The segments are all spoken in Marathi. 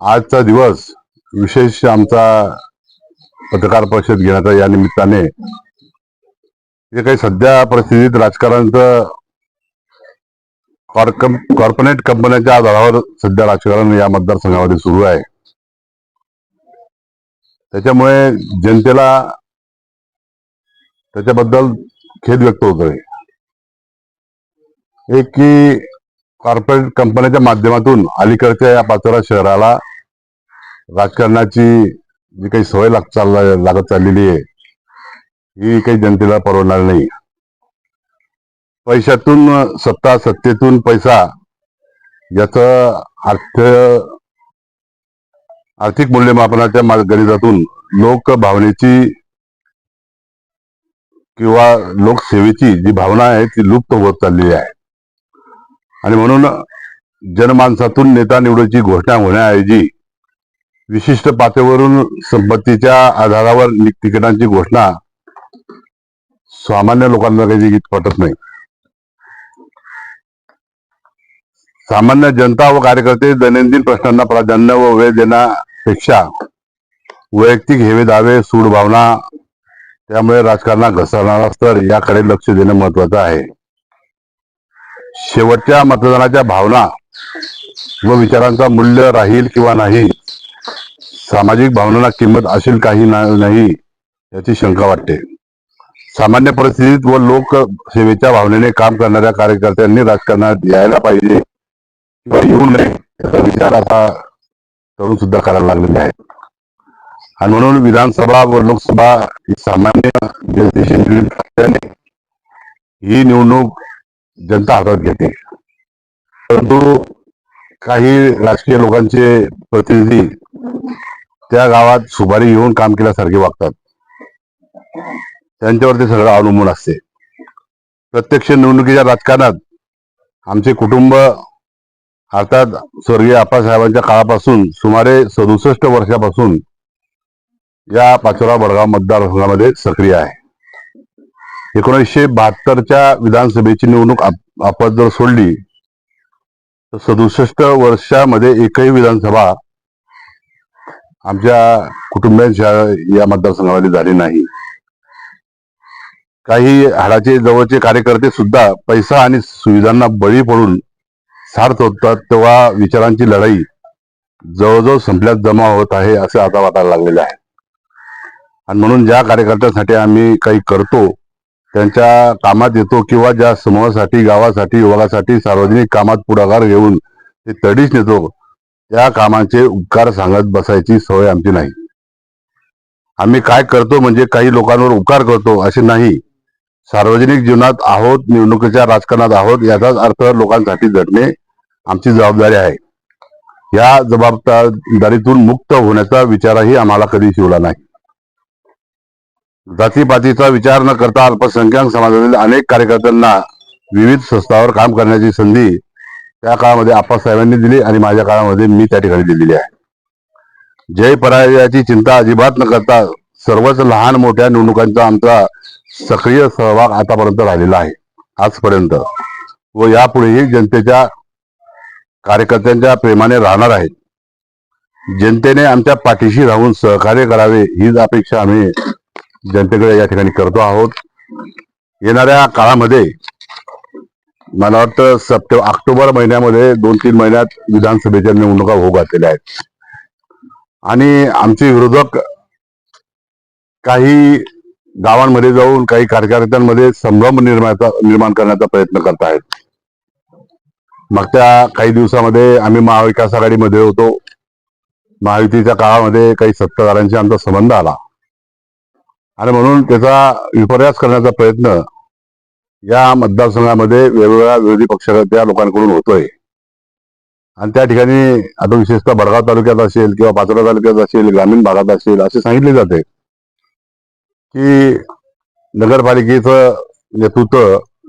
आजचा दिवस विशेष आमचा पत्रकार परिषद घेण्याचा या निमित्ताने. जे काही सध्या परिस्थितीत राजकारणाचं कॉर्क- कॉर्पोरेट कंपन्यांच्या आधारावर सध्या राजकारण या मतदारसंघामध्ये सुरू आहे. त्याच्यामुळे जनतेला त्याच्याबद्दल खेद व्यक्त होतोय. एक की कॉर्पोरेट कंपन्याच्या माध्यमातून अलीकडच्या या पाचोरा शहराला राजकारणाची जी काही सवय लाग चालला लागत चाललेली आहे ही काही जनतेला परवडणार नाही. पैशातून सत्ता सत्तेतून पैसा याचं अर्थ आर्थिक मूल्यमापनाच्या मा- गणितातून लोक भावनेची किंवा लोकसेवेची जी भावना आहे ती लुप्त होत चाललेली आहे. आणि म्हणून जनमानसातून नेता निवडीची घोषणा होण्याऐवजी विशिष्ट पातळीवरून संपत्तीच्या आधारावर तिकिटांची घोषणा सामान्य लोकांना काही पटत नाही. सामान्य जनता व कार्यकर्ते दैनंदिन प्रश्नांना प्राधान्य व वेळ देण्यापेक्षा वैयक्तिक हेवे दावे सूड भावना त्यामुळे राजकारणात घसरणारा स्तर याकडे लक्ष देणं महत्वाचं आहे. शेवटच्या मतदानाच्या भावना व विचारांचा मूल्य राहील किंवा नाही सामाजिक भावनांना किंमत असेल काही नाही याची शंका वाटते. सामान्य परिस्थितीत व लोकसेवेच्या भावनेने काम करणाऱ्या कार्यकर्त्यांनी राजकारणात यायला पाहिजे किंवा येऊ नये याचा विचार आता तरुण सुद्धा करायला लागलेले आहेत. आणि म्हणून विधानसभा व लोकसभा ही सामान्य जनतेशी ही निवडणूक जनता हातात घेते. परंतु काही राजकीय लोकांचे प्रतिनिधी त्या गावात सुपारी येऊन काम केल्यासारखे वागतात. त्यांच्यावर ते सगळं अवलंबून असते. प्रत्यक्ष निवडणुकीच्या राजकारणात आमचे कुटुंब अर्थात स्वर्गीय आप्पासाहेबांच्या काळापासून सुमारे सदुसष्ट वर्षापासून या पाचोरा बडगाव मतदारसंघामध्ये सक्रिय आहे. एकोणीसशे बहात्तरच्या विधानसभेची निवडणूक आप- आपण जर सोडली तर सदुसष्ट वर्षामध्ये एकही विधानसभा आमच्या कुटुंबियांच्या या मतदारसंघामध्ये झाली नाही. काही हाडाचे जवळचे कार्यकर्ते सुद्धा पैसा आणि सुविधांना बळी पडून सार्थ होतात तेव्हा विचारांची लढाई जवळजवळ संपल्यात जमा होत आहे असे आता वाटायला लागलेले आहे. आणि म्हणून ज्या कार्यकर्त्यांसाठी आम्ही काही करतो त्यांच्या कामात येतो किंवा ज्या समूहासाठी गावासाठी युवकासाठी सार्वजनिक कामात पुढाकार घेऊन ते तडीच नेतो त्या कामांचे उपकार सांगत बसायची सवय आमची नाही. आम्ही काय करतो म्हणजे काही लोकांवर उपकार करतो असे नाही. सार्वजनिक जीवनात आहोत निवडणुकीच्या राजकारणात आहोत याचाच अर्थ लोकांसाठी झटणे आमची जबाबदारी आहे. या जबाबदारीतून मुक्त होण्याचा विचारही आम्हाला कधी शिवला नाही. जातीपातीचा विचार न करता अल्पसंख्याक समाजातील अनेक कार्यकर्त्यांना विविध संस्थावर काम करण्याची संधी त्या काळामध्ये आप्पासाहेबांनी दिली आणि माझ्या काळामध्ये मी त्या ठिकाणी दिलेली आहे. जय पराजयाची चिंता अजिबात न करता सर्वच लहान मोठ्या निवडणुकांचा आमचा सक्रिय सहभाग आतापर्यंत राहिलेला आहे. आजपर्यंत व यापुढेही जनतेच्या कार्यकर्त्यांच्या प्रेमाने राहणार आहेत. जनतेने आमच्या पाठीशी राहून सहकार्य करावे हीच अपेक्षा आम्ही जनतेकडे या ठिकाणी करतो आहोत. येणाऱ्या काळामध्ये मला वाटतं सप्टे ऑक्टोबर महिन्यामध्ये दोन तीन महिन्यात विधानसभेच्या निवडणुका होऊ घातलेल्या आहेत. आणि आमचे विरोधक काही गावांमध्ये जाऊन काही कार्यकर्त्यांमध्ये संभ्रम निर्माण निर्माण करण्याचा प्रयत्न करत आहेत. मागच्या काही दिवसामध्ये आम्ही महाविकास आघाडीमध्ये होतो. महायुतीच्या काळामध्ये काही सत्ताधाऱ्यांशी आमचा संबंध आला. आणि म्हणून त्याचा विपर्यास करण्याचा प्रयत्न या मतदारसंघामध्ये वेगवेगळ्या विरोधी पक्षाच्या लोकांकडून होतोय. आणि त्या ठिकाणी आता विशेषतः भडगाव तालुक्यात असेल किंवा पाचोरा तालुक्यात असेल ग्रामीण भागात असेल असे सांगितले जाते की नगरपालिकेचं नेतृत्व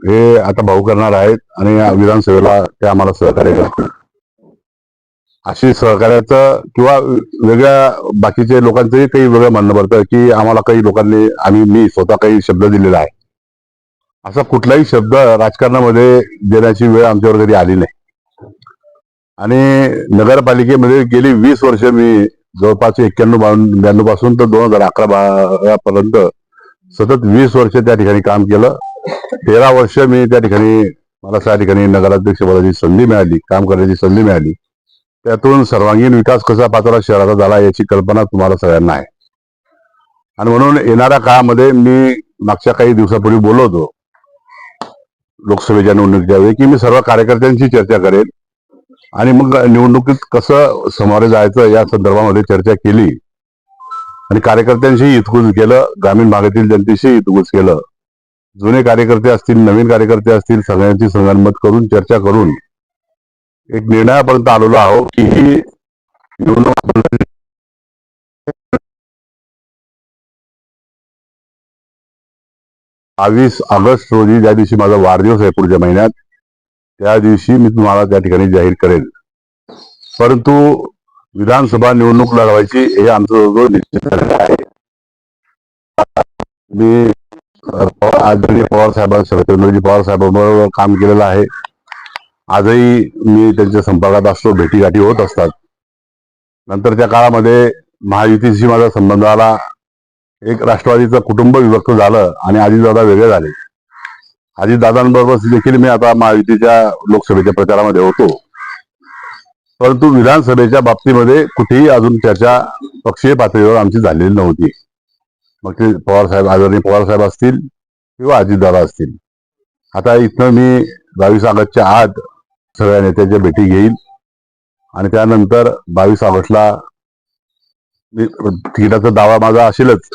हे आता भाऊ करणार आहेत आणि विधानसभेला ते आम्हाला सहकार्य करतील. अशी सहकार्याचं किंवा वेगळ्या बाकीचे लोकांचंही काही वेगळं म्हणणं पडतं की आम्हाला काही लोकांनी आम्ही मी स्वतः काही शब्द दिलेला आहे. असा कुठलाही शब्द राजकारणामध्ये देण्याची वेळ आमच्यावर कधी आली नाही. आणि नगरपालिकेमध्ये गेली वीस वर्ष मी जवळपास एक्क्याण्णव ब्याण्णवपासून तर दोन हजार अकरा बारा पर्यंत सतत वीस वर्ष त्या ठिकाणी काम केलं. तेरा वर्ष मी त्या ठिकाणी मला त्या ठिकाणी नगराध्यक्ष पदाची संधी मिळाली काम करण्याची संधी मिळाली. त्यातून सर्वांगीण विकास कसा पाचोरा शहराचा झाला याची कल्पना तुम्हाला सगळ्यांना आहे. आणि म्हणून येणाऱ्या काळामध्ये मी मागच्या काही दिवसापूर्वी बोललो होतो. लोकसभेच्या निवडणुकीच्या वेळी की मी सर्व कार्यकर्त्यांशी चर्चा करेन आणि मग निवडणुकीत कसं समोर जायचं या संदर्भामध्ये चर्चा केली. आणि कार्यकर्त्यांशी हितगुज केलं ग्रामीण भागातील जनतेशी हितगुज केलं. जुने कार्यकर्ते असतील नवीन कार्यकर्ते असतील सगळ्यांची संगणमत करून चर्चा करून एक निर्णयापर्यंत आलेलो आहोत की ही निवडणूक बावीस ऑगस्ट रोजी ज्या दिवशी माझा वाढदिवस आहे पुढच्या महिन्यात त्या दिवशी मी तुम्हाला त्या ठिकाणी जाहीर करेल. परंतु विधानसभा निवडणूक लढवायची हे आमचं जो निश्चित झालेलं आहे मी पवार- आदरणीय पवार साहेबांसोबत सत्येंद्रजी पवार साहेबांबरोबर काम केलेलं आहे. आजही मी त्यांच्या संपर्कात असतो भेटीगाठी होत असतात. नंतरच्या काळामध्ये महायुतीशी माझा संबंध आला. एक राष्ट्रवादीचं कुटुंब विभक्त झालं आणि आजीदादा वेगळे झाले. आजीदादांबरोबर देखील मी आता महायुतीच्या लोकसभेच्या प्रचारामध्ये होतो. परंतु विधानसभेच्या बाबतीमध्ये कुठेही अजून चर्चा पक्षीय पातळीवर आमची झालेली नव्हती. मग ते पवारसाहेब आदरणीय पवार साहेब असतील किंवा अजितदादा असतील. आता इथनं मी बावीस ऑगस्टच्या आत सगळ्या नेत्यांच्या भेटी घेईल. आणि त्यानंतर बावीस ऑगस्टला तिकिटाचा दावा माझा असेलच.